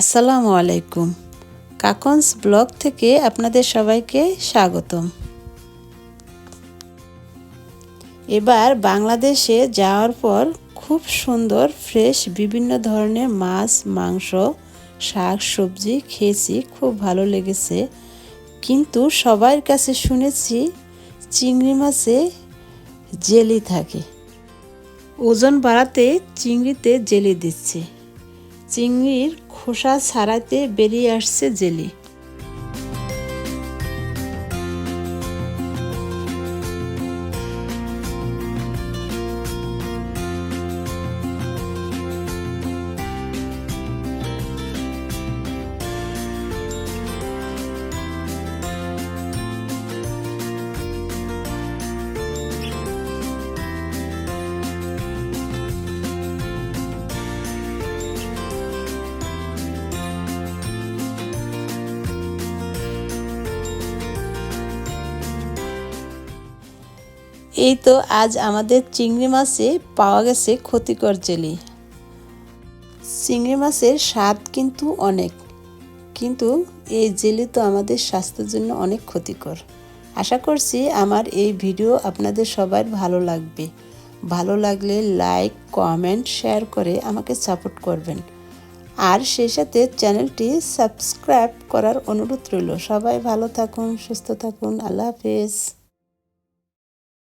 আসসালামু আলাইকুম। কাকনস ব্লগ থেকে আপনাদের সবাইকে স্বাগতম। এবার বাংলাদেশে যাওয়ার পর খুব সুন্দর, ফ্রেশ, বিভিন্ন ধরনের মাছ, মাংস, শাক, সবজি খেয়েছি, খুব ভালো লেগেছে। কিন্তু সবার কাছে শুনেছি চিংড়ি মাছে জেলি থাকে। ওজন বাড়াতে চিংড়িতে জেলি দিচ্ছে। চিংড়ির খোসা ছাড়াতে বেরিয়ে আসছে জেলি। এই তো আজ আমাদের চিংড়ি মাছে পাওয়া গেছে ক্ষতিকর জেলি। চিংড়ি মাছের স্বাদ কিন্তু অনেক, কিন্তু এই জেলি তো আমাদের স্বাস্থ্যের জন্য অনেক ক্ষতিকর। আশা করছি আমার এই ভিডিও আপনাদের সবার ভালো লাগবে। ভালো লাগলে লাইক, কমেন্ট, শেয়ার করে আমাকে সাপোর্ট করবেন। আর সেই সাথে চ্যানেলটি সাবস্ক্রাইব করার অনুরোধ রইল। সবাই ভালো থাকুন, সুস্থ থাকুন। আল্লাহ হাফেজ।